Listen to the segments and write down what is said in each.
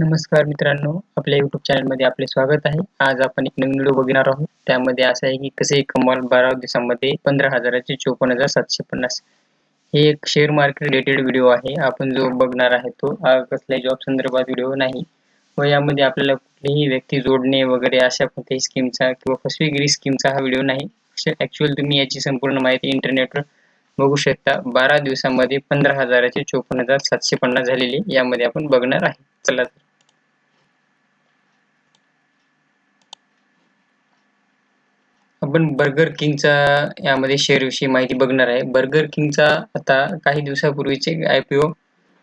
नमस्कार मित्रांनो आपल्या युट्यूब चॅनलमध्ये आपले स्वागत आहे. आज आपण एक नवीन व्हिडिओ बघणार आहोत. त्यामध्ये असं आहे की कसे कमाल बारा दिवसांमध्ये पंधरा हजाराचे चोपन्न हजार सातशे पन्नास. हे एक शेअर मार्केट रिलेटेड व्हिडिओ आहे. आपण जो बघणार आहे तो कसल्याही जॉब संदर्भात व्हिडिओ नाही. व यामध्ये आपल्याला कुठलीही व्यक्ती जोडणे वगैरे अशा कोणत्याही स्कीमचा किंवा फसवेगिरी स्कीमचा हा व्हिडिओ नाही. ॲक्च्युअल तुम्ही याची संपूर्ण माहिती इंटरनेटवर बघू शकता. बारा दिवसांमध्ये पंधरा हजाराचे चोपन्न हजार सातशे पन्नास झालेले यामध्ये आपण बघणार आहे. चला आपण बर्गर किंगचा यामध्ये शेअर विषयी माहिती बघणार आहे. बर्गर किंगचा आता काही दिवसापूर्वीचे आय पी ओ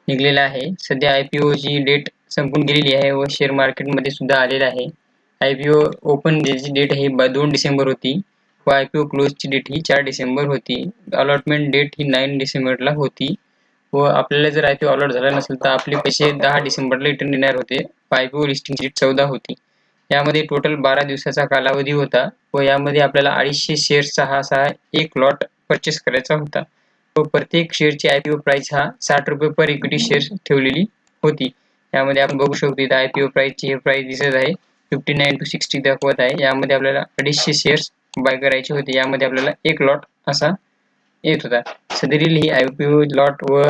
निघलेला आहे. सध्या आय पी ओची डेट संपून गेलेली आहे व शेअर मार्केटमध्ये सुद्धा आलेला आहे. आय पी ओ ओपन ज्याची डेट आहे दोन डिसेंबर होती व आय पी ओ क्लोजची डेट ही चार डिसेंबर होती. अलॉटमेंट डेट ही नाईन डिसेंबरला होती व आपल्याला जर आय पी ओ अलॉट झाला नसेल तर आपले पैसे दहा डिसेंबरला रिटर्न देणार होते. आय पी ओ लिस्टिंगची डेट चौदा होती. यामध्ये टोटल बारा दिवसाचा कालावधी होता व यामध्ये आपल्याला अडीचशे शेअर्सचा हा सहा एक लॉट परचेस करायचा होता. व प्रत्येक शेअरची आय पी ओ प्राइस हा साठ रुपये पर इक्विटी शेअर ठेवलेली होती. यामध्ये आपण बघू शकतो इथं आय पी ओ प्राईसची हे प्राईस दिसत आहे. फिफ्टी नाईन टू सिक्स्टी दाखवत आहे. यामध्ये आपल्याला अडीचशे शेअर्स बाय करायचे होते. यामध्ये आपल्याला एक लॉट असा येत होता. सदरील ही आय पी ओ लॉट व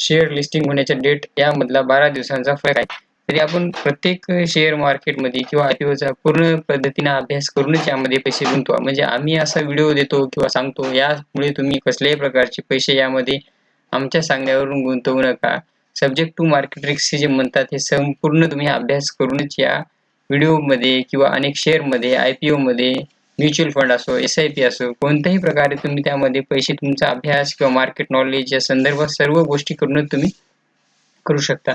शेअर लिस्टिंग होण्याच्या डेट यामधला बारा दिवसांचा फरक आहे. तरी आपण प्रत्येक शेअर मार्केटमध्ये किंवा आयपीओचा पूर्ण पद्धतीने अभ्यास करूनच यामध्ये पैसे गुंतवा. म्हणजे आम्ही असा व्हिडिओ देतो किंवा सांगतो यामुळे तुम्ही कसल्याही प्रकारचे पैसे यामध्ये आमच्या सांगण्यावरून गुंतवू नका. सब्जेक्ट टू मार्केट रिक्स जे म्हणतात हे संपूर्ण तुम्ही अभ्यास करूनच या व्हिडिओमध्ये किंवा अनेक शेअरमध्ये आय पी ओमध्ये म्युच्युअल फंड असो एस आय पी असो कोणत्याही प्रकारे तुम्ही त्यामध्ये पैसे तुमचा अभ्यास किंवा मार्केट नॉलेज या संदर्भात सर्व गोष्टी करूनच तुम्ही करू शकता.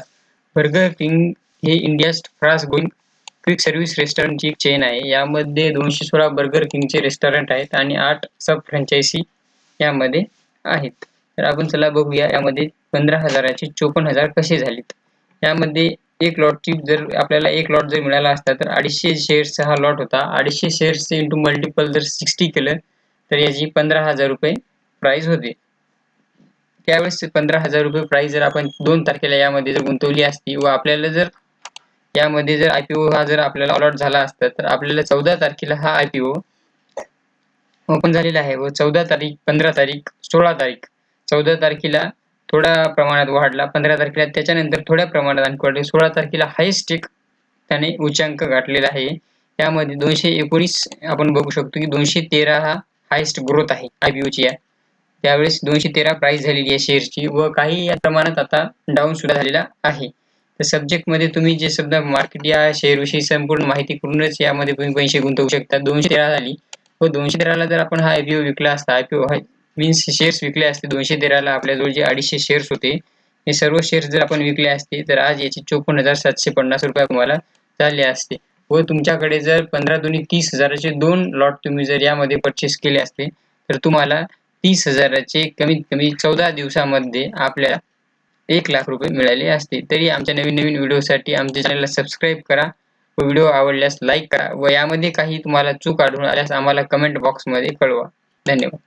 बर्गर किंग हे India fast going quick service रेस्टॉरंटची एक चेन आहे. यामध्ये दोनशे सोळा बर्गर किंगचे रेस्टॉरंट आहेत आणि आठ सब फ्रँचायसी यामध्ये आहेत. तर आपण चला बघूया यामध्ये पंधरा हजाराचे चोपन्न हजार कसे झालेत. यामध्ये एक लॉटची जर आपल्याला एक लॉट जर मिळाला असता तर अडीचशे शेअर्सचा हा लॉट होता. अडीचशे शेअर्सचे इंटू मल्टिपल जर सिक्स्टी केलं तर याची पंधरा हजार रुपये प्राईज होते. त्यावेळेस पंधरा हजार रुपये प्राईज जर आपण दोन तारखेला यामध्ये जर गुंतवली असती व आपल्याला जर यामध्ये जर आयपीओ हा जर आपल्याला अलॉट झाला असता तर आपल्याला चौदा तारखेला हा आयपीओ ओपन झालेला आहे व चौदा तारीख पंधरा तारीख सोळा तारीख चौदा तारखेला थोड्या प्रमाणात वाढला. पंधरा तारखेला त्याच्यानंतर थोड्या प्रमाणात आणखी सोळा तारखेला हायस्ट एक त्याने उच्चांक गाठलेला आहे. यामध्ये दोनशे एकोणीस आपण बघू शकतो की दोनशे तेरा हा हायस्ट ग्रोथ आहे आयपीओची या. त्यावेळेस दोनशे तेरा प्राइस झालेली आहे शेअरची व काही या प्रमाणात आता डाऊन सुद्धा झालेला आहे. तर सब्जेक्टमध्ये तुम्ही जे समजा मार्केट या शेअरविषयी संपूर्ण माहिती करूनच यामध्ये तुम्ही पैसे गुंतवू शकता. दोनशे तेरा झाली. व दोनशे तेराला जर आपण हा आयपीओ विकला असता आयपीओ मीन्स शेअर्स विकले असते दोनशे तेराला आपल्याजवळ जे अडीचशे शेअर्स होते हे सर्व शेअर्स जर आपण विकले असते तर आज याचे चोपन्न हजार सातशे पन्नास रुपये तुम्हाला झाले असते. व तुमच्याकडे जर पंधरा दोन्ही तीस हजाराचे दोन लॉट तुम्ही जर यामध्ये परचेस केले असते तर तुम्हाला तीस हजाराचे कमीत कमी चौदा दिवसामध्ये आपल्याला एक लाख रुपये मिळाले असते. तरी आमच्या नवीन नवीन व्हिडिओसाठी आमच्या चॅनलला सबस्क्राईब करा व व्हिडिओ आवडल्यास लाईक करा व यामध्ये काही तुम्हाला चूक आढळून आल्यास आम्हाला कमेंट बॉक्समध्ये कळवा. धन्यवाद.